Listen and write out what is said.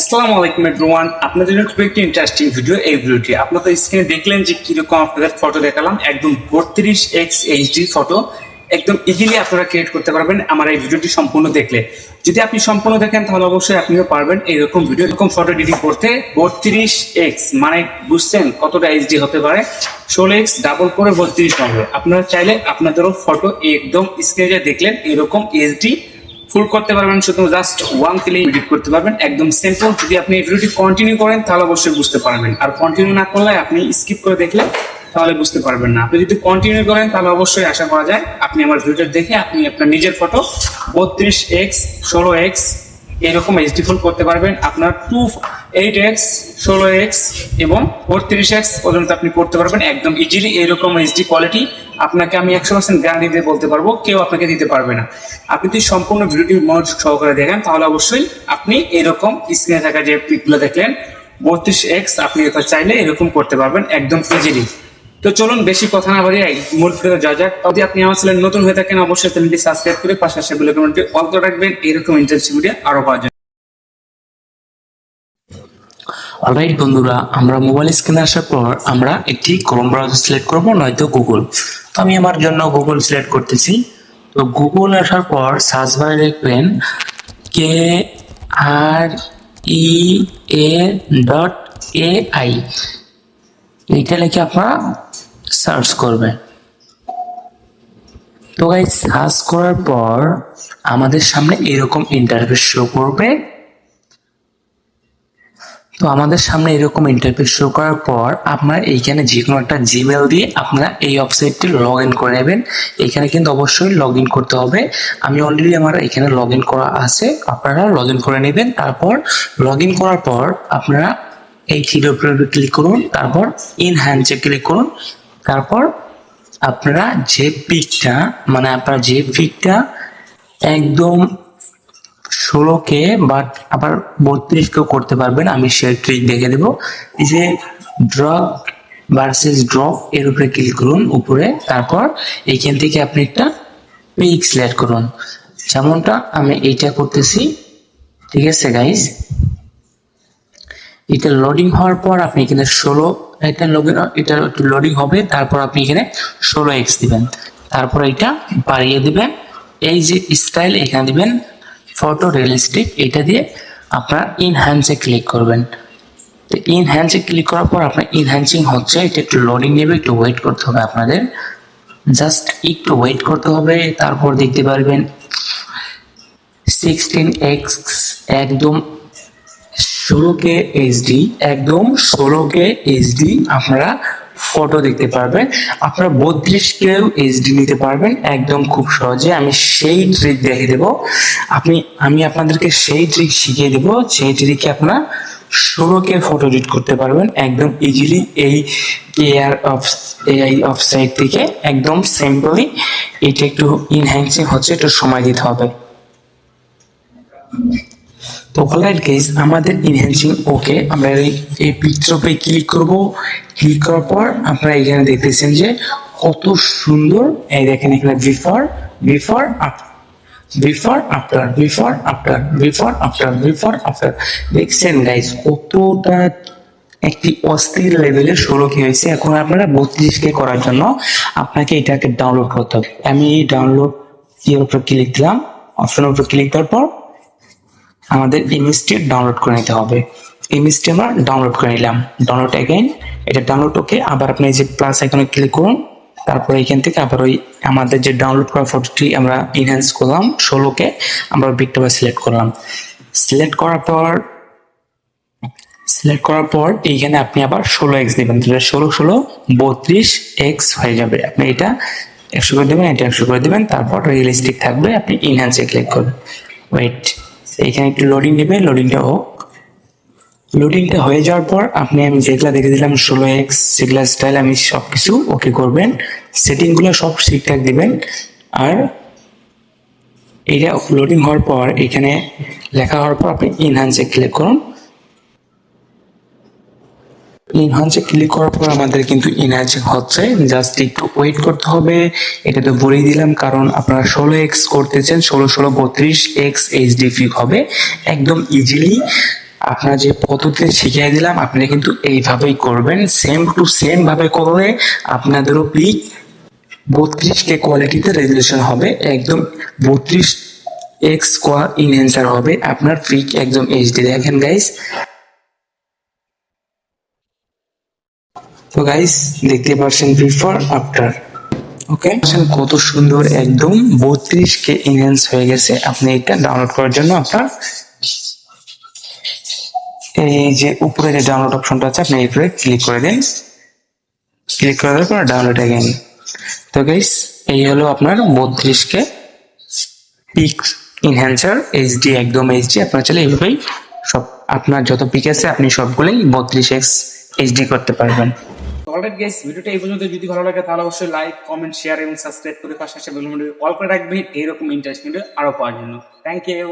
আসসালামু আলাইকুম এভরিওয়ান আপনাদের জন্য খুব একটি ইন্টারেস্টিং ভিডিও এই ভিডিওটি। আপনারা স্ক্রিনে দেখলেন যে কীরকম আপনাদের ফটো দেখালাম। একদম বত্রিশ এক্স এইচডি ফটো একদম ইজিলি আপনারা ক্রিয়েট করতে পারবেন আমার এই ভিডিওটি সম্পূর্ণ দেখলে। যদি আপনি সম্পূর্ণ দেখেন, তাহলে অবশ্যই আপনিও পারবেন এইরকম ভিডিও এরকম ফটো এডিটিং করতে। বত্রিশ এক্স মানে বুঝছেন কতটা এইচডি হতে পারে? ষোলো এক্স ডাবল করে বত্রিশ হবে। আপনারা চাইলে আপনাদেরও ফটো একদম স্ক্রিনে দেখলেন, এরকম এইচডি ফুল করতে পারবেন শুধু জাস্ট ওয়ান ক্লিক এডিট করতে পারবেন। একদম সিম্পল যদি আপনি এই ভিডিওটি কন্টিনিউ করেন, তাহলে অবশ্যই বুঝতে পারবেন। আর কন্টিনিউ না করলে আপনি স্কিপ করে দেখলে, তাহলে বুঝতে পারবেন না। আপনি যদি কন্টিনিউ করেন, তাহলে অবশ্যই আশা করা যায়, আপনি আমার ভিডিওটা দেখে আপনি আপনার নিজের ফটো বত্রিশ এক্স ষোলো এক্স এরকম এইচডি ফুল করতে পারবেন। আপনার টু এইট এক্স ষোলো এক্স এবং বত্রিশ এক্স পর্যন্ত আপনি করতে পারবেন। একদম ইজিলি এরকম এইচডি কোয়ালিটি আপনাকে আমি একশো পার্সেন্ট গ্যারান্টি দিয়ে বলতে পারব, কেউ আপনাকে দিতে পারবে না। আপনি যদি সম্পূর্ণ ভিডিওটি মনোযোগ সহকারে দেখেন, তাহলে অবশ্যই আপনি এরকম স্ক্রিনে থাকা যে পিকগুলো দেখলেন, বত্রিশ এক্স আপনি এটা চাইলে এরকম করতে পারবেন একদম ইজিলি তো চলুন বেশি কথা না বাড়িয়ে মূল ভিডিও যা যাক। যদি আপনি আমার চ্যানেল নতুন হয়ে থাকেন, অবশ্যই চ্যানেলটি সাবস্ক্রাইব করে পাশাপাশি বেল আইকনটি অল করে রাখবেন। এরকম ইন্টারেস্টিং ভিডিও আরও পাওয়ার জন্য অলরাইট বন্ধুরা, আমরা মোবাইল স্ক্রিনে আসার পর আমরা একটি ক্রোম ব্রাউজার সিলেক্ট করব, নয়তো গুগল তো আমি আমার জন্য গুগল সিলেক্ট করতেছি। তো গুগল আসার পর সার্চ বারে লিখবেন কে আর ই এ ডট এ আই এইটা লিখে আপনারা সার্চ করবেন। তো গাইজ সার্চ করার পর আমাদের সামনে এরকম ইন্টারফেস শো করবে। তো আমাদের সামনে এরকম ইন্টারফেস শো করার পর আপনারা এইখানে যে কোনো একটা জিমেল দিয়ে আপনারা এই ওয়েবসাইটটি লগ ইন করে নেবেন। এখানে কিন্তু অবশ্যই লগ ইন করতে হবে। আমি অলরেডি আমার এখানে লগ ইন করা আছে। আপনারা লগ ইন করে নেবেন। তারপর লগ ইন করার পর আপনারা এই থ্রি ক্লিক করুন। তারপর ইন হ্যান্ডসে ক্লিক করুন। তারপর আপনারা যে পিকটা মানে আপনারা যে পিকটা একদম ষোলোকে বাট আবার বত্রিশকেও করতে পারবেন। আমি সে ট্রিক দেখে দেবো। এই যে ড্রগ ভার্সেস ড্রপ এর উপরে ক্লিক করুন, উপরে। তারপর এইখান থেকে আপনি একটা পিক সিলেক্ট করুন। যেমনটা আমি এইটা করতেছি, ঠিক আছে গাইজ এটা লোডিং হওয়ার পর আপনি এখানে ষোলো, এটা লগিন এটা একটু লোডিং হবে। তারপর আপনি এখানে ষোলো এক্স দিবেন। তারপর এটা বাড়িয়ে দিবেন। এই যে স্টাইল এখানে দিবেন ফটো রিয়েলিস্টিক এটা দিয়ে আপনার ইনহ্যান্সে ক্লিক করবেন। তো ইনহ্যান্সে ক্লিক করার পর আপনার ইনহ্যান্সিং হচ্ছে, এটা একটু লোডিং নেবে, একটু ওয়েট করতে হবে আপনাদের। জাস্ট একটু ওয়েট করতে হবে, তারপর দেখতে পারবেন সিক্সটিন এক্স একদম ষোলো কে এইচডি একদম ষোলো কে এইচডি আপনারা ফটো দেখতে পারবেন। আপনারা বত্রিশ কেও এইচডি নিতে পারবেন। একদম খুব সহজে আমি সেই ট্রিক দেখে দেব। আপনি, আমি আপনাদেরকে সেই ট্রিক শিখিয়ে দেব। সেই ট্রিকে আপনারা ষোলো কে ফটো এডিট করতে পারবেন। একদম ইজিলি এই এআর অফ এআই ওয়েবসাইট থেকে একদম সিম্পলি এটা একটু ইনহ্যান্সিং হচ্ছে, একটু সময় দিতে হবে। তো অলরাইট গাইজ আমাদের ইনহ্যান্সিং ওকে আমরা এই পিকচার উপরে ক্লিক করব। ক্লিক করার পর আপনারা এখানে দেখতেছেন যে কত সুন্দর, এই দেখেন এখানে before before before after before after before after before after দেখছেন গাইজ কতটা একটি অস্থির লেভেলের ষোলো কি হয়েছে। এখন আপনারা বত্রিশ কে করার জন্য আপনাকে এটাকে ডাউনলোড করতে হবে। আমি ডাউনলোড এর উপর ক্লিক দিলাম। অপশনের উপর ক্লিক দেওয়ার পর আমাদের ইমেজটি ডাউনলোড করে নিতে হবে। ইমেজটি আমরা ডাউনলোড করে নিলাম। ডাউনলোড অ্যাগেন এটা ডাউনলোড ওকে আবার আপনি যে প্লাস আইকনে ক্লিক করুন, তারপরে এখান থেকে আবার ওই আমাদের যে ডাউনলোড করা ফটোটি আমরা ইনহ্যান্স করলাম ষোলোকে আমরা বিটটা সিলেক্ট করলাম। সিলেক্ট করার পর সিলেক্ট করার পর এইখানে আপনি আবার ষোলো এক্স দেবেন। তাহলে ষোলো ষোলো, বত্রিশ এক্স হয়ে যাবে। আপনি এটা একশো করে দেবেন, এটা একশো করে দেবেন, তারপর রিয়েলিস্টিক থাকবে, আপনি ইনহ্যান্সে ক্লিক করবেন। ওয়েট এখানে একটু লোডিং নেবে লোডিংটা হোক। লোডিংটা হয়ে যাওয়ার পর আপনি, আমি যেগুলা দেখে দিলাম, ষোলো এক্স সেগুলা স্টাইল আমি সব কিছু ওকে করবেন। সেটিংগুলো সব ঠিকঠাক দিবেন। আর এটা লোডিং হওয়ার পর, এখানে লেখা হওয়ার পর আপনি ইনহান্সে ক্লিক করুন। ইনহান্সে ক্লিক করার পর আমাদের কিন্তু ইনহান্সিং হচ্ছে। জাস্ট একটু ওয়েট করতে হবে। এটা তো বলেই দিলাম, কারণ আপনারা ষোলো এক্স করতেছেন, ষোলো ষোলো, বত্রিশ এক্স এইচডি ফিক হবে। একদম ইজিলি আপনার যে পদ্ধতি শিখিয়ে দিলাম, আপনারা কিন্তু এইভাবেই করবেন। সেম টু সেম ভাবে করলে আপনাদেরও পিক বত্রিশ কে কোয়ালিটিতে রেজুলেশন হবে। একদম বত্রিশ এক্স স্কোয়ার ইনহেন্সার হবে। আপনার পিক একদম এইচডি দেখেন গাইস তো গাইস দেখতে পাচ্ছেন বিফোর আফটার ওকে কত সুন্দর একদম বত্রিশ কে ইনহেন্স হয়ে গেছে। আপনি এটা ডাউনলোড করার জন্য আপনার এই যে উপরে যে ডাউনলোড অপশনটা আছে, আপনি উপরে ক্লিক করে দিন। ক্লিক করে দেওয়ার পর ডাউনলোড অ্যাগেন তো গাইস এই হলো আপনার বত্রিশ কে পিক ইনহ্যান্সার এইচডি একদম এইচডি আপনার চলে এইভাবেই সব, আপনার যত পিক আছে, আপনি সবগুলোই বত্রিশ এক্স এইচডি করতে পারবেন। অলরাইট গাইস, ভিডিওটা এই পর্যন্ত। যদি ভালো লাগে, তাহলে অবশ্যই লাইক, কমেন্ট, শেয়ার এবং সাবস্ক্রাইব করে পাশে পাশে বেল অল করে রাখবেন। এরকম ইন্টারেস্ট ভিডিও আরও পাওয়ার জন্য। Thank you